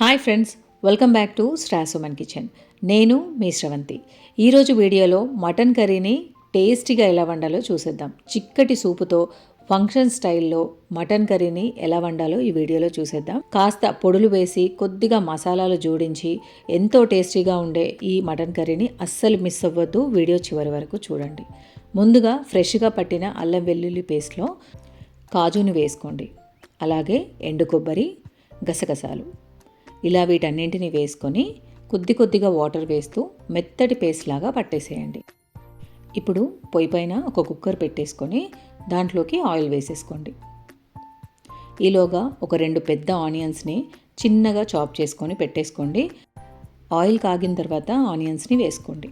Hi friends welcome back to స్ట్రాసోమన్ kitchen. నేను మీ శ్రవంతి. ఈరోజు వీడియోలో మటన్ కర్రీని టేస్టీగా ఎలా వండాలో చూసేద్దాం. చిక్కటి సూపుతో ఫంక్షన్ స్టైల్లో మటన్ కర్రీని ఎలా వండాలో ఈ వీడియోలో చూసేద్దాం. కాస్త పొడులు వేసి కొద్దిగా మసాలాలు జోడించి ఎంతో టేస్టీగా ఉండే ఈ మటన్ కర్రీని అస్సలు మిస్ అవ్వద్దు. వీడియో చివరి వరకు చూడండి. ముందుగా ఫ్రెష్గా పట్టిన అల్లం వెల్లుల్లి పేస్ట్లో కాజుని వేసుకోండి. అలాగే ఎండు కొబ్బరి గసగసాలు. ఇలా వీటన్నింటిని వేసుకొని కొద్ది కొద్దిగా వాటర్ వేస్తూ మెత్తటి పేస్ట్ లాగా పట్టేసేయండి. ఇప్పుడు పొయ్యి పైన ఒక కుక్కర్ పెట్టేసుకొని దాంట్లోకి ఆయిల్ వేసేసుకోండి. ఈలోగా ఒక రెండు పెద్ద ఆనియన్స్ని చిన్నగా చాప్ చేసుకొని పెట్టేసుకోండి. ఆయిల్ కాగిన తర్వాత ఆనియన్స్ని వేసుకోండి.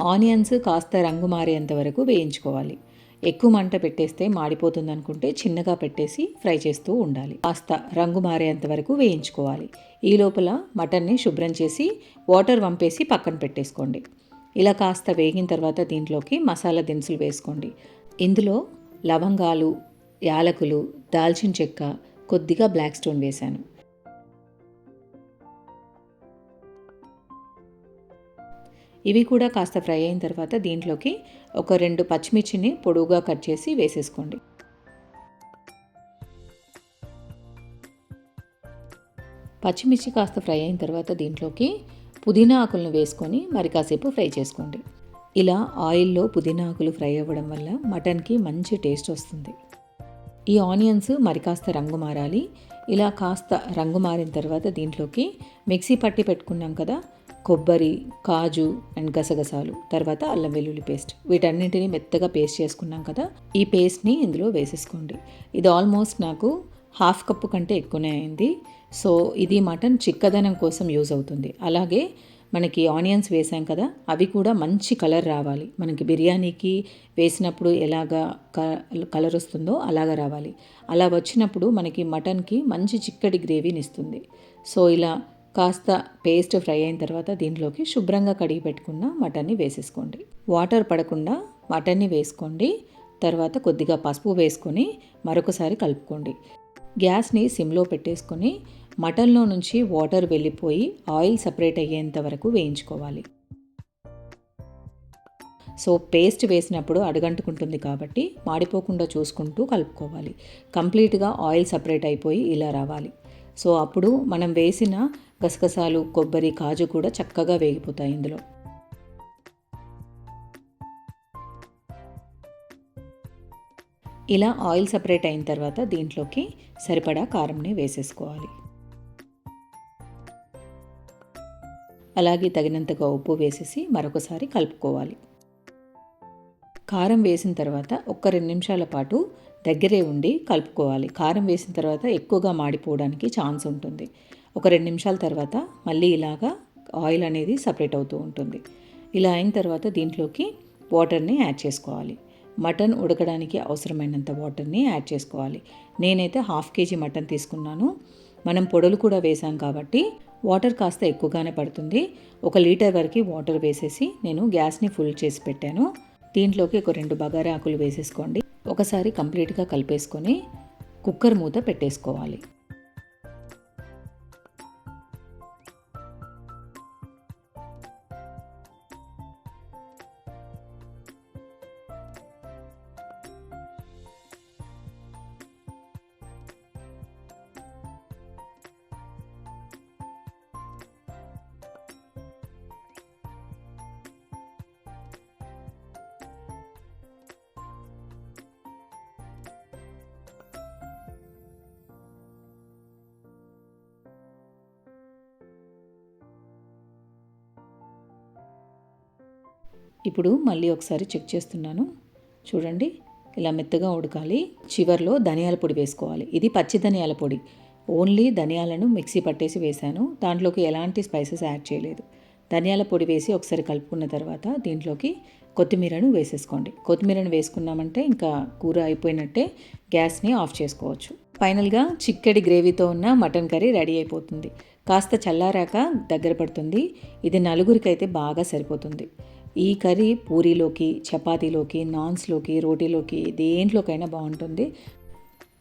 ఆనియన్స్ కాస్త రంగు మారేంత వరకు వేయించుకోవాలి. ఎక్కువ మంట పెట్టేస్తే మాడిపోతుంది అనుకుంటే చిన్నగా పెట్టేసి ఫ్రై చేస్తూ ఉండాలి. కాస్త రంగు మారేంత వరకు వేయించుకోవాలి. ఈ లోపల మటన్ని శుభ్రం చేసి వాటర్ వంపేసి పక్కన పెట్టేసుకోండి. ఇలా కాస్త వేగిన తర్వాత దీంట్లోకి మసాలా దినుసులు వేసుకోండి. ఇందులో లవంగాలు యాలకులు దాల్చిన చెక్క కొద్దిగా బ్లాక్ స్టోన్ వేశాను. ఇవి కూడా కాస్త ఫ్రై అయిన తర్వాత దీంట్లోకి ఒక రెండు పచ్చిమిర్చిని పొడువుగా కట్ చేసి వేసేసుకోండి. పచ్చిమిర్చి కాస్త ఫ్రై అయిన తర్వాత దీంట్లోకి పుదీనా ఆకులను వేసుకొని మరి కాసేపు ఫ్రై చేసుకోండి. ఇలా ఆయిల్లో పుదీనా ఆకులు ఫ్రై అవ్వడం వల్ల మటన్కి మంచి టేస్ట్ వస్తుంది. ఈ ఆనియన్స్ మరి కాస్త రంగు మారాలి. ఇలా కాస్త రంగు మారిన తర్వాత దీంట్లోకి మిక్సీ పట్టి పెట్టుకున్నాం కదా కొబ్బరి కాజు అండ్ గసగసాలు తర్వాత అల్లం వెల్లుల్లి పేస్ట్. వీటన్నింటినీ మెత్తగా పేస్ట్ చేసుకున్నాం కదా ఈ పేస్ట్ని ఇందులో వేసేసుకోండి. ఇది ఆల్మోస్ట్ నాకు హాఫ్ కప్పు కంటే ఎక్కువనే అయింది. సో ఇది మటన్ చిక్కదనం కోసం యూజ్ అవుతుంది. అలాగే మనకి ఆనియన్స్ వేసాం కదా అవి కూడా మంచి కలర్ రావాలి. మనకి బిర్యానీకి వేసినప్పుడు ఎలాగా కలర్ వస్తుందో అలాగా రావాలి. అలా వచ్చినప్పుడు మనకి మటన్కి మంచి చిక్కటి గ్రేవీని ఇస్తుంది. సో ఇలా కాస్త పేస్ట్ ఫ్రై అయిన తర్వాత దీంట్లోకి శుభ్రంగా కడిగి పెట్టుకున్న మటన్ని వేసేసుకోండి. వాటర్ పడకుండా మటన్ని వేసుకోండి. తర్వాత కొద్దిగా పసుపు వేసుకొని మరొకసారి కలుపుకోండి. గ్యాస్ని సిమ్లో పెట్టేసుకొని మటన్లో నుంచి వాటర్ వెళ్ళిపోయి ఆయిల్ సపరేట్ అయ్యేంత వరకు వేయించుకోవాలి. సో పేస్ట్ వేసినప్పుడు అడగంటుకుంటుంది కాబట్టి మాడిపోకుండా చూసుకుంటూ కలుపుకోవాలి. కంప్లీట్గా ఆయిల్ సపరేట్ అయిపోయి ఇలా రావాలి. సో అప్పుడు మనం వేసిన గసగసాలు కొబ్బరి కాజు కూడా చక్కగా వేగిపోతాయి ఇందులో. ఇలా ఆయిల్ సపరేట్ అయిన తర్వాత దీంట్లోకి సరిపడా కారంని వేసేసుకోవాలి. అలాగే తగినంతగా ఉప్పు వేసేసి మరొకసారి కలుపుకోవాలి. కారం వేసిన తర్వాత ఒక్క రెండు నిమిషాల పాటు దగ్గరే ఉండి కలుపుకోవాలి. కారం వేసిన తర్వాత ఎక్కువగా మాడిపోవడానికి ఛాన్స్ ఉంటుంది. ఒక రెండు నిమిషాల తర్వాత మళ్ళీ ఇలాగా ఆయిల్ అనేది సపరేట్ అవుతూ ఉంటుంది. ఇలా అయిన తర్వాత దీంట్లోకి వాటర్ని యాడ్ చేసుకోవాలి. మటన్ ఉడకడానికి అవసరమైనంత వాటర్ని యాడ్ చేసుకోవాలి. నేనైతే హాఫ్ కేజీ మటన్ తీసుకున్నాను. మనం పొడలు కూడా వేసాం కాబట్టి వాటర్ కాస్త ఎక్కువగానే పడుతుంది. ఒక లీటర్ వరకు వాటర్ వేసేసి నేను గ్యాస్ని ఫుల్ చేసి పెట్టాను. దీంట్లోకి ఒక రెండు బగారా ఆకులు వేసేసుకోండి. ఒకసారి కంప్లీట్గా కలిపేసుకొని కుక్కర్ మూత పెట్టేసుకోవాలి. ఇప్పుడు మళ్ళీ ఒకసారి చెక్ చేస్తున్నాను. చూడండి ఇలా మెత్తగా ఉడకాలి. చివర్లో ధనియాల పొడి వేసుకోవాలి. ఇది పచ్చి ధనియాల పొడి. ఓన్లీ ధనియాలను మిక్సీ పట్టేసి వేశాను. దాంట్లోకి ఎలాంటి స్పైసెస్ యాడ్ చేయలేదు. ధనియాల పొడి వేసి ఒకసారి కలుపుకున్న తర్వాత దీంట్లోకి కొత్తిమీరను వేసేసుకోండి. కొత్తిమీరను వేసుకున్నామంటే ఇంకా కూర అయిపోయినట్టే గ్యాస్ని ఆఫ్ చేసుకోవచ్చు. ఫైనల్గా చిక్కడి గ్రేవీతో ఉన్న మటన్ కర్రీ రెడీ అయిపోతుంది. కాస్త చల్లారాక దగ్గర పడుతుంది. ఇది నలుగురికైతే బాగా సరిపోతుంది. ఈ కర్రీ పూరీలోకి చపాతీలోకి నాన్స్లోకి రోటీలోకి దేంట్లోకైనా బాగుంటుంది.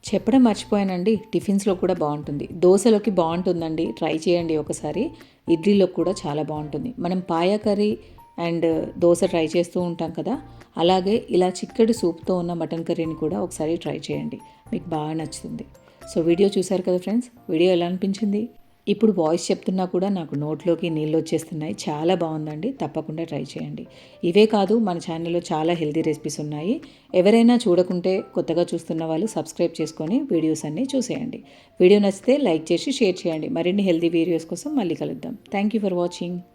చెప్పడం మర్చిపోయానండి టిఫిన్స్లో కూడా బాగుంటుంది. దోశలోకి బాగుంటుందండి ట్రై చేయండి ఒకసారి. ఇడ్లీలో కూడా చాలా బాగుంటుంది. మనం paya curry and dosa try చేస్తూ ఉంటాం కదా అలాగే ఇలా చిక్కటి సూప్తో ఉన్న మటన్ కర్రీని కూడా ఒకసారి ట్రై చేయండి. మీకు బాగా నచ్చుతుంది. సో వీడియో చూసారు కదా ఫ్రెండ్స్ వీడియో ఎలా అనిపించింది? ఇప్పుడు వాయిస్ చెప్తున్నా కూడా నాకు నోట్లోకి నీళ్ళు వచ్చేస్తున్నాయి. చాలా బాగుందండి. తప్పకుండా ట్రై చేయండి. ఇవే కాదు మన ఛానల్లో చాలా హెల్తీ రెసిపీస్ ఉన్నాయి. ఎవరైనా చూడకుంటే కొత్తగా చూస్తున్న వాళ్ళు సబ్స్క్రైబ్ చేసుకొని వీడియోస్ అన్నీ చూసేయండి. వీడియో నచ్చితే లైక్ చేసి షేర్ చేయండి. మరిన్ని హెల్తీ వీడియోస్ కోసం మళ్ళీ కలుద్దాం. Thank you for watching